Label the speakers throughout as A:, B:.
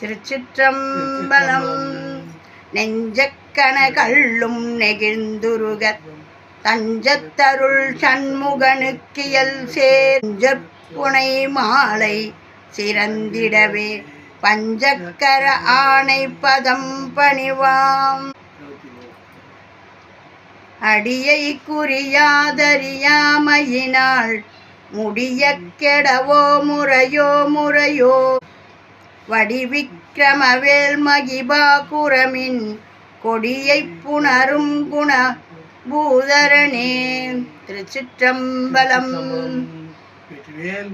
A: திருச்சிற்றம்பலம். நெஞ்சக்கன கள்ளும் நெகிழ்ந்துருக. தஞ்சத்தருள் சண்முகனுக்கியல் சேர்ஞ்சப்புனை மாலை சிறந்திடவே. பஞ்சக்கர ஆணை பதம் பணிவாம். அடியை குறியாதறியாமையினாள் முடிய கெடவோ முறையோ முறையோ வடிவிக்கிரமவேல் மகிபா குரமின் கொடியை புணரும் குண பூதரணே திருச்சிற்றம்பலம்.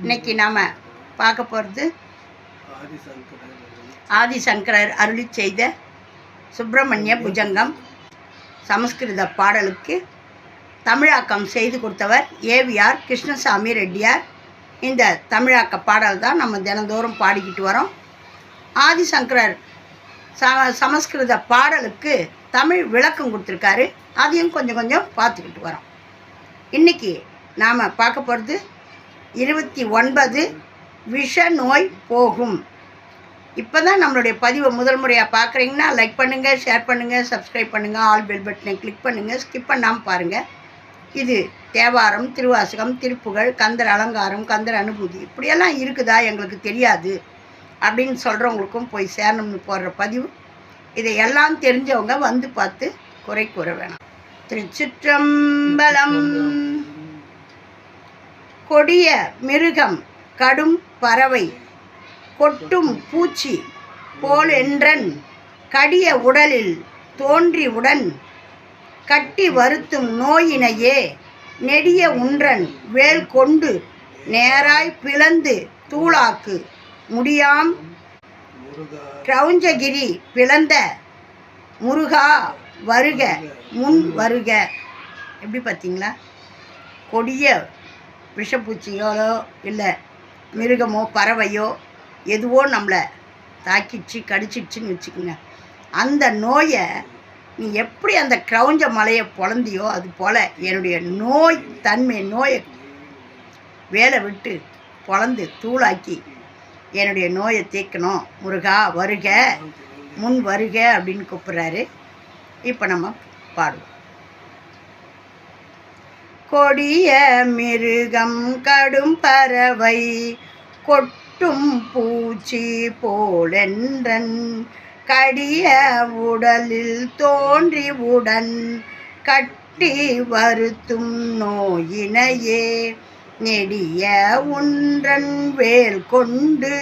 A: இன்னைக்கு நாம பார்க்க போகிறது ஆதிசங்கரர் அருளி செய்த சுப்பிரமணிய புஜங்கம் சமஸ்கிருத பாடலுக்கு தமிழாக்கம் செய்து கொடுத்தவர் ஏவிஆர் கிருஷ்ணசாமி ரெட்டியார். இந்த தமிழாக்க பாடல் தான் நம்ம தினந்தோறும் பாடிக்கிட்டு வரோம். ஆதிசங்கரர் ச சமஸ்கிருத பாடலுக்கு தமிழ் விளக்கம் கொடுத்துருக்காரு. அதையும் கொஞ்சம் கொஞ்சம் பார்த்துக்கிட்டு வரோம். இன்றைக்கி நாம் பார்க்க போகிறது இருபத்தி ஒன்பது விஷ நோய் போகும். இப்போ தான் நம்மளுடைய பதிவை முதல் முறையாக பார்க்குறீங்கன்னா லைக் பண்ணுங்கள் ஷேர் பண்ணுங்கள் சப்ஸ்கிரைப் பண்ணுங்கள் ஆல் பெல் பட்டனை கிளிக் பண்ணுங்கள் ஸ்கிப் பண்ணாமல் பாருங்கள் இது தேவாரம் திருவாசகம் திருப்புகழ் கந்தர் அலங்காரம் கந்தர் அனுபூதி இப்படியெல்லாம் இருக்குதா எங்களுக்கு தெரியாது. அப்படின்னு சொல்கிறவங்களுக்கும் போய் சேரணும்னு போடுற பதிவு. இதையெல்லாம் தெரிஞ்சவங்க வந்து பார்த்து குறை கூற வேணாம். திருச்சிற்றம்பலம். கொடிய மிருகம் கடும் பறவை கொட்டும் பூச்சி போலென்றன் கடிய உடலில் தோன்றிவுடன் கட்டி வருத்தும் நோயினையே நெடிய உன்றன் வேல் கொண்டு நேராய் பிளந்து தூளாக்கு. முடியாம். கிரௌஞ்சகிரி பிளந்த முருகா வருக முன் வருக. எப்படி பார்த்தீங்களா? கொடிய விஷப்பூச்சியோ இல்லை மிருகமோ பறவையோ எதுவோ நம்மளை தாக்கிச்சு கடிச்சிடுச்சுன்னு வச்சுக்கோங்க. அந்த நோயை நீ எப்படி அந்த கிரௌஞ்ச மலையை பொழந்தியோ அது போல் என்னுடைய நோய் தன்மை நோயை வேலை விட்டு பொழந்து தூளாக்கி என்னுடைய நோயை தீர்க்கணும். முருகா வருக. முன் வருக அப்படின்னு கூப்பிட்றாரு. இப்போ நம்ம பாடுவோம். கொடிய மிருகம் கடும் பறவை கொட்டும் பூச்சி போலென்றன் கடிய உடலில் தோன்றி உடன் கட்டி வருத்தும் நோயினையே நெடிய உன்றன் வேல் கொண்டு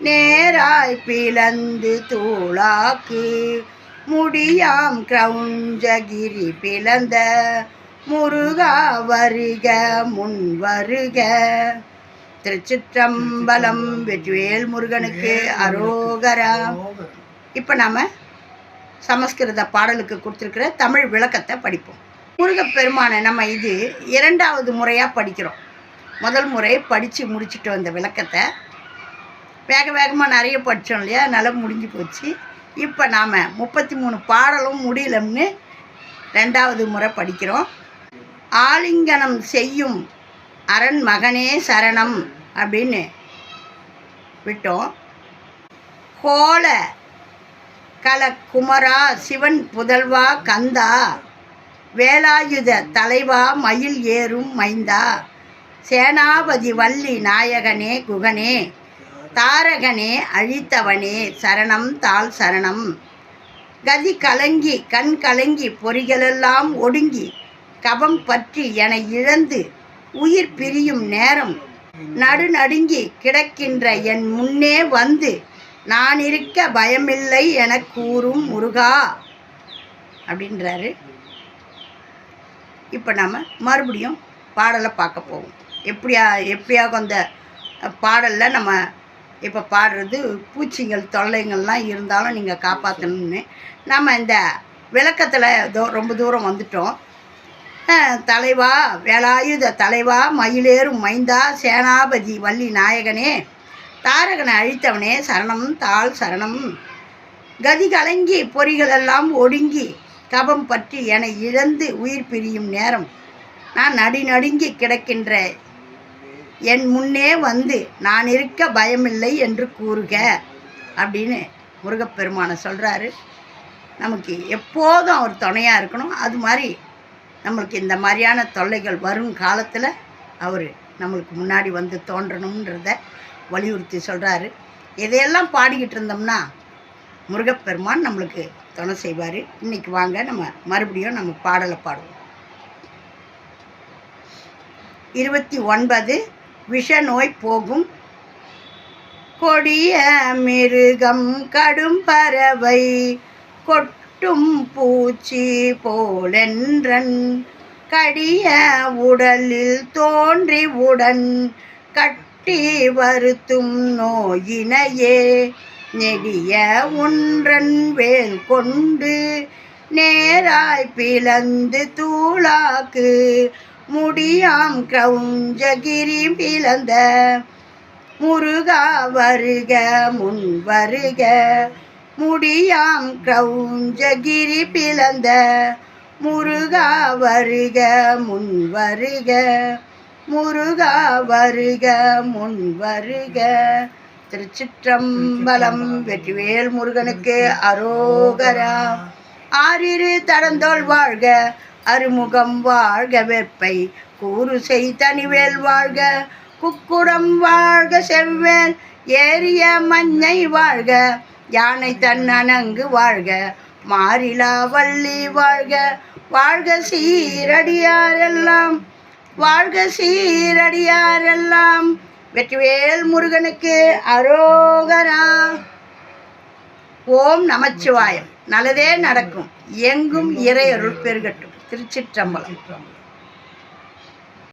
A: நேராய் பிளந்து தூளாக்கு. முடியாம் கிரௌஞ்சகிரி பிளந்த முருகா வருக முன் வருக. திருச்சிற்றம்பலம் வெற்றிவேல் முருகனுக்கு அரோகரா. இப்போ நாம் சமஸ்கிருத பாடலுக்கு கொடுத்துருக்கிற தமிழ் விளக்கத்தை படிப்போம். முருகப்பெருமானை நம்ம இது இரண்டாவது முறையாக படிக்கிறோம். முதல் முறை படித்து முடிச்சுட்டு வந்த விளக்கத்தை. வேக வேகமாக நிறைய படித்தோம் இல்லையா? நல்லா முடிஞ்சு போச்சு. இப்போ நாம் முப்பத்தி மூணு பாடலும் முடியலன்னு ரெண்டாவது முறை படிக்கிறோம். ஆலிங்கனம் செய்யும் அரண் மகனே சரணம் அப்படின்னு விட்டோம். கோல கல குமரா சிவன் புதல்வா கந்தா வேலாயுத தலைவா மயில் ஏறும் மைந்தா. சேனாபதி வள்ளி நாயகனே குகனே தாரகனே அழித்தவனே சரணம் தாள் சரணம். கதி கலங்கி கண் கலங்கி பொறிகளெல்லாம் ஒடுங்கி கபம் பற்றி என இழந்து உயிர் பிரியும் நேரம். நடுநடுங்கி கிடக்கின்ற என் முன்னே வந்து நான் இருக்க பயமில்லை என கூறும் முருகா. அப்படின்றாரு. இப்போ நம்ம மறுபடியும் பாடலை பார்க்க போவோம். எப்படியா எப்படியாக அந்த பாடலில் நம்ம இப்போ பாடுறது பூச்சிங்கள் தொல்லைங்கள்லாம் இருந்தாலும் நீங்கள் காப்பாற்றணும்னு நம்ம இந்த விளக்கத்தில் தோ ரொம்ப தூரம் வந்துட்டோம். தலைவா வேலாயுத தலைவா மயிலேறும் மைந்தா சேனாபதி வள்ளி நாயகனே தாரகனை அழித்தவனே சரணம் தாள் சரணம். கதி கலங்கி பொறிகளெல்லாம் ஒடுங்கி கபம் பற்றி என இழந்து உயிர் பிரியும் நேரம். நான் நடி நடுங்கி கிடக்கின்ற என் முன்னே வந்து நான் இருக்க பயமில்லை என்று கூறுக அப்படின்னு முருகப்பெருமானை சொல்கிறாரு நமக்கு எப்போதும் அவர் துணையாக இருக்கணும். அது மாதிரி நம்மளுக்கு இந்த மாதிரியான தொல்லைகள் வரும் காலத்தில் அவர் நம்மளுக்கு முன்னாடி வந்து தோன்றணுன்றத வலியுறுத்தி சொல்கிறாரு இதையெல்லாம் பாடிக்கிட்டு இருந்தோம்னா முருகப்பெருமான் நம்மளுக்கு துணை செய்வார். இன்னைக்கு வாங்க நம்ம மறுபடியும் நம்ம பாடலை பாடுவோம். இருபத்தி ஒன்பது விஷ நோய் போகும். கொடிய மிருகம் கடும் பறவை. கொட்டும் பூச்சி போலென்றன். கடிய உடலில் தோன்றி உடன். கட்டி வருத்தும் நோயினையே. நெடிய ஒன்றன் வேல் கொண்டு நேராய் பிளந்து தூளாக்கு. முடியாம் கிரௌஞ்சகிரி பிளந்த முருகா வருக முன் வருக. முடியாம் கிரௌஞ்சகிரி பிளந்த முருகா வருக முன் வருக. முருகா வருக முன் வருக. திருச்சிற்றம்பலம் வெற்றிவேல் முருகனுக்கு அரோகரா. ஆறிரு தடந்தோள் வாழ்க அருமுகம் வாழ்க வெப்பை கூறு செய் தனிவேல் வாழ்க குக்குடம் வாழ்க செவ்வேல். ஏறிய மஞ்சை வாழ்க யானை தன்னணங்கு வாழ்க. மாறிலா வள்ளி வாழ்க வாழ்க சீரடியாரெல்லாம். வாழ்க சீரடியாரெல்லாம். வெற்றிவேல் முருகனுக்கு அரோகரா. ஓம் நமச்சிவாயம். நல்லதே நடக்கும். எங்கும் இறை அருள் பெருகட்டும். திருச்சிற்றம்பலம்.